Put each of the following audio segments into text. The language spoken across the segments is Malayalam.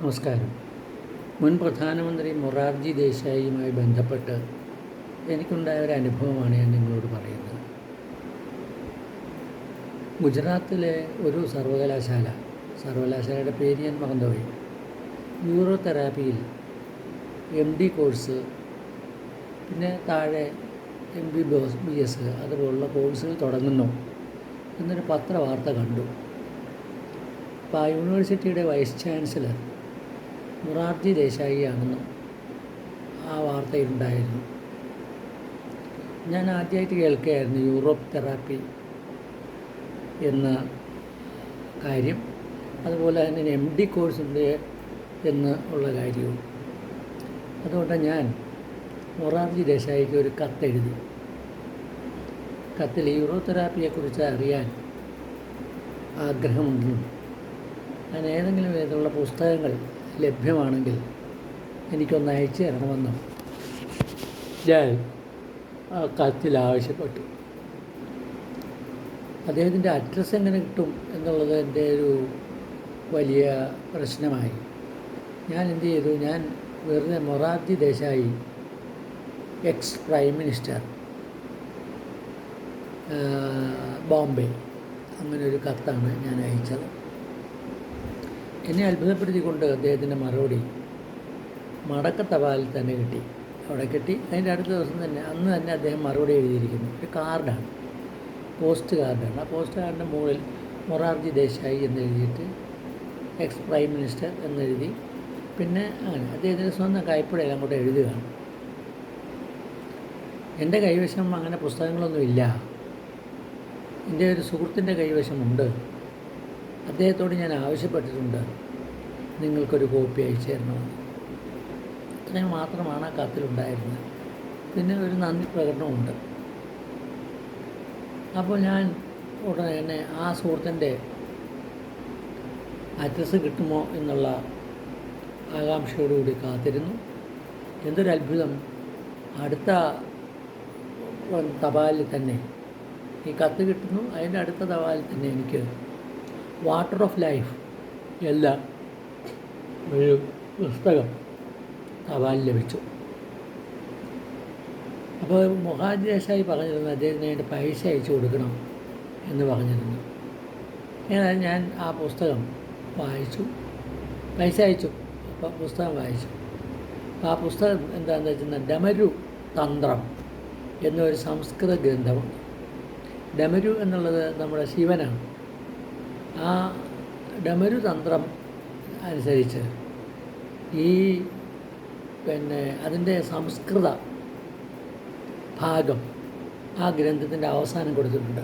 നമസ്കാരം. മുൻ പ്രധാനമന്ത്രി മൊറാർജി ദേശായിയുമായി ബന്ധപ്പെട്ട് എനിക്കുണ്ടായ ഒരു അനുഭവമാണ് ഞാൻ നിങ്ങളോട് പറയുന്നത്. ഗുജറാത്തിലെ ഒരു സർവകലാശാല സർവകലാശാലയുടെ പേര് ഞാൻ മറന്നുപോയി. ന്യൂറോ തെറാപ്പിയിൽ എം ഡി കോഴ്സ് പിന്നെ താഴെ എം ബി ബി എസ് അതുപോലുള്ള കോഴ്സുകൾ തുടങ്ങുന്നു എന്നൊരു പത്രവാർത്ത കണ്ടു. അപ്പോൾ ആ യൂണിവേഴ്സിറ്റിയുടെ വൈസ് ചാൻസലർ മൊറാർജി ദേശായിയാണെന്നും ആ വാർത്തയിലുണ്ടായിരുന്നു. ഞാൻ ആദ്യമായിട്ട് കേൾക്കുകയായിരുന്നു യൂറോപ്പ് തെറാപ്പി എന്ന കാര്യം. അതുപോലെ തന്നെ എം ഡി കോഴ്സ് ഉണ്ട് എന്ന് ഉള്ള കാര്യവും. അതുകൊണ്ട് ഞാൻ മൊറാർജി ദേശായിക്ക് ഒരു കത്തെഴുതി കത്തിൽ യൂറോ തെറാപ്പിയെക്കുറിച്ച് അറിയാൻ ആഗ്രഹമുണ്ടെന്നും ഞാൻ ഏതെങ്കിലും വിധത്തിലുള്ള പുസ്തകങ്ങൾ ലഭ്യമാണെങ്കിൽ എനിക്കൊന്ന് അയച്ചു തരണമെന്നും ഞാൻ ആ കത്തിൽ ആവശ്യപ്പെട്ടു. അദ്ദേഹത്തിന്റെ അഡ്രസ്സ് എങ്ങനെ കിട്ടും എന്നുള്ളത് എന്റെ ഒരു വലിയ പ്രശ്നമായി. ഞാൻ എന്ത് ചെയ്തു? ഞാൻ വെറുതെ Morarji Desai ex prime minister Bombay. അങ്ങനെ ഒരു കത്താണ് ഞാൻ അയച്ചത്. എന്നെ അത്ഭുതപ്പെടുത്തിക്കൊണ്ട് അദ്ദേഹത്തിന്റെ മറുപടി മടക്ക തപാലിൽ തന്നെ കിട്ടി. അവിടെ കിട്ടി. അതിന്റെ അടുത്ത ദിവസം തന്നെ അന്ന് തന്നെ അദ്ദേഹം മറുപടി എഴുതിയിരിക്കുന്നു. ഒരു കാർഡാണ്. പോസ്റ്റ് കാർഡാണ്. ആ പോസ്റ്റ് കാർഡിന്റെ മുകളിൽ മൊറാർജി ദേശായി എന്ന് എഴുതിയിട്ട് എക്സ് പ്രൈം മിനിസ്റ്റർ എന്നെഴുതി പിന്നെ അങ്ങനെ അദ്ദേഹത്തിന്റെ സ്വന്തം കൈപ്പടയിൽ അങ്ങോട്ട് എഴുതുകയാണ്. എന്റെ കൈവശം അങ്ങനെ പുസ്തകങ്ങളൊന്നുമില്ല. എന്റെ ഒരു സുഹൃത്തിന്റെ കൈവശമുണ്ട്. അദ്ദേഹത്തോട് ഞാൻ ആവശ്യപ്പെട്ടിട്ടുണ്ട് നിങ്ങൾക്കൊരു കോപ്പി അയച്ചു തരണമെന്ന്. ഇത്രയും മാത്രമാണ് ആ കത്തിലുണ്ടായിരുന്നത്. പിന്നെ ഒരു നന്ദി പ്രകടനമുണ്ട്. അപ്പോൾ ഞാൻ ഉടനെ തന്നെ ആ സുഹൃത്തിന്റെ അഡ്രസ്സ് കിട്ടുമോ എന്നുള്ള ആകാംക്ഷയോടുകൂടി കാത്തിരുന്നു. എന്തൊരു അത്ഭുതം. അടുത്ത തപാലിൽ തന്നെ ഈ കത്ത് കിട്ടുന്നു. അതിന്റെ അടുത്ത തപാലിൽ തന്നെ എനിക്ക് വാട്ടർ ഓഫ് ലൈഫ് എന്ന ഒരു പുസ്തകം തപാൽ ലഭിച്ചു. അപ്പോൾ മൊഹാജ് ദേശായി പറഞ്ഞിരുന്നു അദ്ദേഹത്തിന് അതിന്റെ പൈസ അയച്ചു കൊടുക്കണം എന്ന് പറഞ്ഞിരുന്നു. ഏതായാലും ഞാൻ ആ പുസ്തകം വായിച്ചു. പൈസ അയച്ചു. അപ്പോൾ പുസ്തകം വായിച്ചു. ആ പുസ്തകം എന്താണെന്ന് വെച്ചാൽ ഡമരു തന്ത്രം എന്നൊരു സംസ്കൃത ഗ്രന്ഥമാണ് ഡമരു എന്നുള്ളത് നമ്മുടെ ശിവനാണ്. ആ ഡമരു തന്ത്രം അനുസരിച്ച് ഈ പിന്നെ അതിന്റെ സംസ്കൃത ഭാഗം ആ ഗ്രന്ഥത്തിന്റെ അവസാനം കൊടുത്തിട്ടുണ്ട്.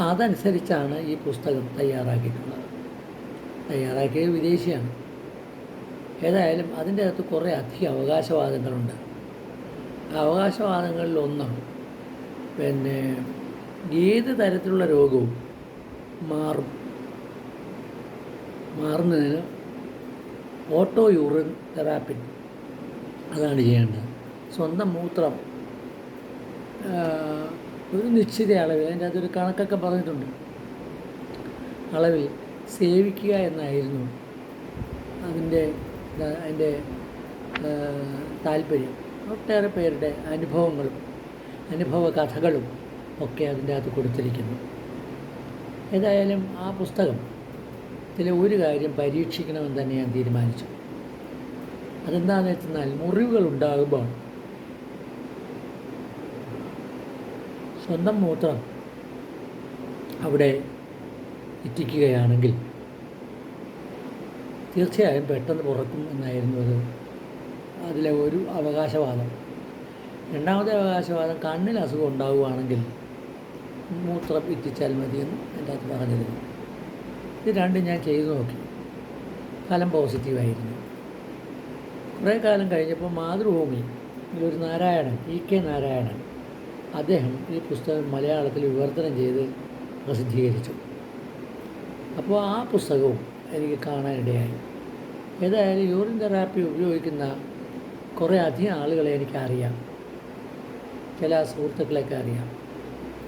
അതനുസരിച്ചാണ് ഈ പുസ്തകം തയ്യാറാക്കിയിട്ടുള്ളത്. തയ്യാറാക്കിയത് വിദേശിയാണ്. ഏതായാലും അതിന്റെ അകത്ത് കുറേ അധികം അവകാശവാദങ്ങളുണ്ട്. അവകാശവാദങ്ങളിൽ ഒന്ന് പിന്നെ ഏത് തരത്തിലുള്ള രോഗവും മാറും. മാറുന്നതിന് ഓട്ടോ യൂറിൻ തെറാപ്പി അതാണ് ചെയ്യേണ്ടത്. സ്വന്തം മൂത്രം. ഒരു നിശ്ചിത അളവിൽ അതിന്റെ അതൊരു കണക്കൊക്കെ പറഞ്ഞിട്ടുണ്ട്. അളവിൽ സേവിക്കുക എന്നായിരുന്നു അതിന്റെ അതിന്റെ താല്പര്യം. ഒട്ടേറെ പേരുടെ അനുഭവങ്ങളും അനുഭവ കഥകളും ഒക്കെ അതിന്റെ അകത്ത് കൊടുത്തിരിക്കുന്നു. ഏതായാലും ആ പുസ്തകം ഇതിലെ ഒരു കാര്യം പരീക്ഷിക്കണമെന്ന് തന്നെ ഞാൻ തീരുമാനിച്ചു. അതെന്താണെന്ന് വെച്ചെന്നാൽ മുറിവുകൾ ഉണ്ടാകുമ്പോൾ സ്വന്തം മൂത്രം അവിടെ ഇറ്റിക്കുകയാണെങ്കിൽ തീർച്ചയായും പെട്ടെന്ന് പുറക്കും എന്നായിരുന്നു അത് അതിലെ ഒരു അവകാശവാദം. രണ്ടാമത്തെ അവകാശവാദം കണ്ണിൽ അസുഖം ഉണ്ടാവുകയാണെങ്കിൽ മൂത്രം ഇറ്റിച്ചാൽ മതിയെന്ന് എന്റെ അത് പറഞ്ഞിരുന്നു. ഇത് രണ്ടും ഞാൻ ചെയ്തു നോക്കി. ഫലം പോസിറ്റീവായിരുന്നു. കുറേ കാലം കഴിഞ്ഞപ്പോൾ മാതൃഭൂമി ഒരു നാരായണൻ ഇ കെ നാരായണൻ അദ്ദേഹം ഈ പുസ്തകം മലയാളത്തിൽ വിവർത്തനം ചെയ്ത് പ്രസിദ്ധീകരിച്ചു. അപ്പോൾ ആ പുസ്തകവും എനിക്ക് കാണാനിടയായി. ഏതായാലും യൂറിൻ തെറാപ്പി ഉപയോഗിക്കുന്ന കുറേ അധികം ആളുകളെ എനിക്കറിയാം. ചില സുഹൃത്തുക്കളെയൊക്കെ അറിയാം.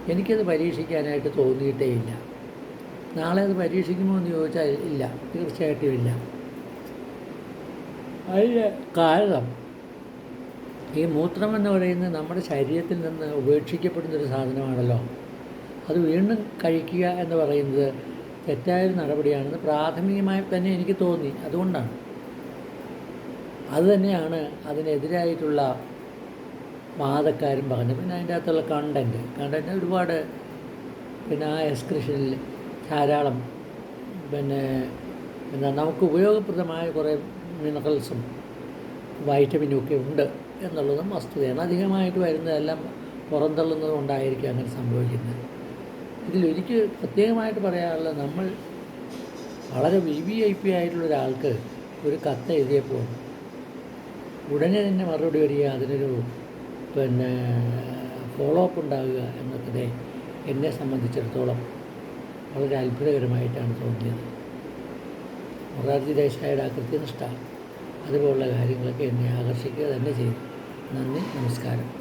എനിക്കത് പരീക്ഷിക്കാനായിട്ട് തോന്നിയിട്ടേ ഇല്ല. നാളെ അത് പരീക്ഷിക്കുമോ എന്ന് ചോദിച്ചാൽ ഇല്ല. തീർച്ചയായിട്ടും ഇല്ല. അതിന് കാരണം ഈ മൂത്രം എന്ന് പറയുന്നത് നമ്മുടെ ശരീരത്തിൽ നിന്ന് ഉപേക്ഷിക്കപ്പെടുന്നൊരു സാധനമാണല്ലോ. അത് വീണ്ടും കഴിക്കുക എന്ന് പറയുന്നത് തെറ്റായൊരു നടപടിയാണെന്ന് പ്രാഥമികമായി തന്നെ എനിക്ക് തോന്നി. അതുകൊണ്ടാണ്. അത് തന്നെയാണ് അതിനെതിരായിട്ടുള്ള വാദക്കാരും പറഞ്ഞു. പിന്നെ അതിന്റെ അകത്തുള്ള കണ്ടന്റ് കണ്ടന്റ് ഒരുപാട്. പിന്നെ ആ എക്സ്ക്രിഷനിൽ ധാരാളം. പിന്നെ എന്താ നമുക്ക് ഉപയോഗപ്രദമായ കുറേ മിനറൽസും വൈറ്റമിനും ഒക്കെ ഉണ്ട് എന്നുള്ളതും വസ്തുതയാണ്. അധികമായിട്ട് വരുന്നതെല്ലാം പുറന്തള്ളുന്നത് കൊണ്ടായിരിക്കും അങ്ങനെ സംഭവിക്കുന്നത്. ഇതിലൊരിക്കൽ പ്രത്യേകമായിട്ട് പറയാനുള്ളത് നമ്മൾ വളരെ വി വി ഐ പി ആയിട്ടുള്ള ഒരാൾക്ക് ഒരു കത്ത് എഴുതിയപ്പോൾ ഉടനെ തന്നെ മറുപടി വരിക അതിനൊരു പിന്നെ ഫോളോ അപ്പ് ഉണ്ടാകുക എന്നൊക്കെ എന്നെ സംബന്ധിച്ചിടത്തോളം വളരെ അത്ഭുതകരമായിട്ടാണ് തോന്നിയത്. മൊറാർജി ദേശായിയുടെ ആ കൃത്യനിഷ്ഠ അതുപോലുള്ള കാര്യങ്ങളൊക്കെ എന്നെ ആകർഷിക്കുക തന്നെ ചെയ്തു. നന്ദി നമസ്കാരം.